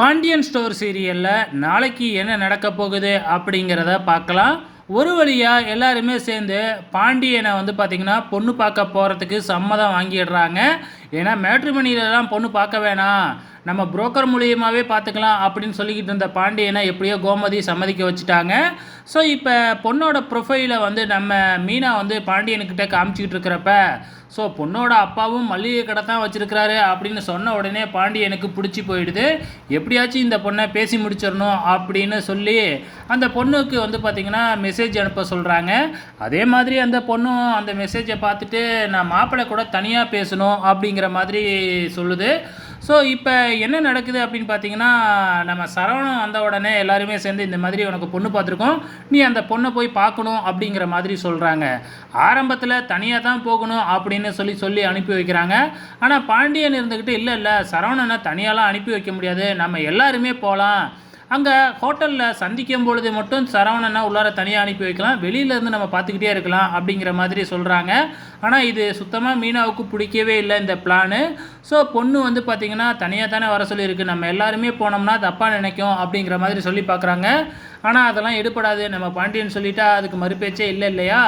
Pandian store சீரியலில் நாளைக்கு என்ன நடக்க போகுது அப்படிங்கிறத பார்க்கலாம். ஒரு வழியாக எல்லாருமே சேர்ந்து பாண்டியனை வந்து பார்த்திங்கன்னா பொண்ணு பார்க்க போகிறதுக்கு சம்மதம் வாங்கிடுறாங்க. ஏன்னா மேட்ரிமணிலலாம் பொண்ணு பார்க்க வேணாம். நம்ம புரோக்கர் மூலியமாகவே பார்த்துக்கலாம் அப்படின்னு சொல்லிக்கிட்டு இருந்த பாண்டியனை எப்படியோ கோமதி சம்மதிக்க வச்சுட்டாங்க. ஸோ இப்போ பொண்ணோட ப்ரொஃபைலை வந்து நம்ம மீனா வந்து பாண்டியனுக்கிட்ட காமிச்சிக்கிட்டு இருக்கிறப்ப ஸோ பொண்ணோட அப்பாவும் மல்லிகை கடை தான் வச்சுருக்கிறாரு அப்படின்னு சொன்ன உடனே பாண்டியனுக்கு பிடிச்சி போயிடுது. எப்படியாச்சும் இந்த பொண்ணை பேசி முடிச்சிடணும் அப்படின்னு சொல்லி அந்த பொண்ணுக்கு வந்து பார்த்திங்கன்னா மெசேஜ் அனுப்ப சொல்கிறாங்க அதே மாதிரி அந்த பொண்ணும் அந்த மெசேஜை பார்த்துட்டு நான் மாப்பிள்ளை கூட தனியாக பேசணும் அப்படிங்கிற மாதிரி சொல்லுது. ஸோ இப்போ என்ன நடக்குது அப்படின்னு பார்த்தீங்கன்னா நம்ம சரவணன் வந்த உடனே எல்லாருமே சேர்ந்து இந்த மாதிரி உனக்கு பொண்ணு பார்த்துருக்கோம் நீ அந்த பொண்ணை போய் பார்க்கணும் அப்படிங்கிற மாதிரி சொல்கிறாங்க ஆரம்பத்தில் தனியாக தான் போகணும் அப்படின்னு சொல்லி சொல்லி அனுப்பி வைக்கிறாங்க. ஆனால் பாண்டியன் இருந்துக்கிட்டு இல்லை இல்லை சரவணனை தனியாலாம் அனுப்பி வைக்க முடியாது. நம்ம எல்லாருமே போகலாம் அங்கே ஹோட்டலில் சந்திக்கும் பொழுது மட்டும் சரவணனை உள்ளார தனியாக அனுப்பி வைக்கலாம். வெளியிலேருந்து நம்ம பார்த்துக்கிட்டே இருக்கலாம் அப்படிங்கிற மாதிரி சொல்கிறாங்க ஆனால் இது சுத்தமாக மீனாவுக்கு பிடிக்கவே இல்லை இந்த பிளானு ஸோ பொண்ணு வந்து பார்த்திங்கன்னா தனியாக தானே வர சொல்லியிருக்கு. நம்ம எல்லாருமே போனோம்னா தப்பாக நினைக்கும் அப்படிங்கிற மாதிரி சொல்லி பார்க்குறாங்க. ஆனால் அதெல்லாம் எடுப்படாது நம்ம பாண்டியன் சொல்லிட்டா அதுக்கு மறுபேச்சே இல்லை இல்லையா?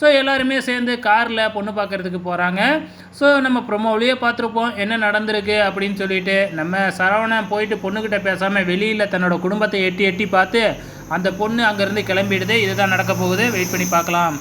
ஸோ எல்லாருமே சேர்ந்து காரில் பொண்ணு பார்க்குறதுக்கு போகிறாங்க ஸோ நம்ம ப்ரொமோவிலேயே பார்த்துருப்போம். என்ன நடந்திருக்கு அப்படின்னு சொல்லிட்டு நம்ம சரவணன் போயிட்டு பொண்ணுக்கிட்ட பேசாமல் வெளியில் தன்னோட குடும்பத்தை எட்டி எட்டி பார்த்து அந்த பொண்ணு அங்கேருந்து கிளம்பிடுது. இதுதான் நடக்க போகுது. வெயிட் பண்ணி பார்க்கலாம்.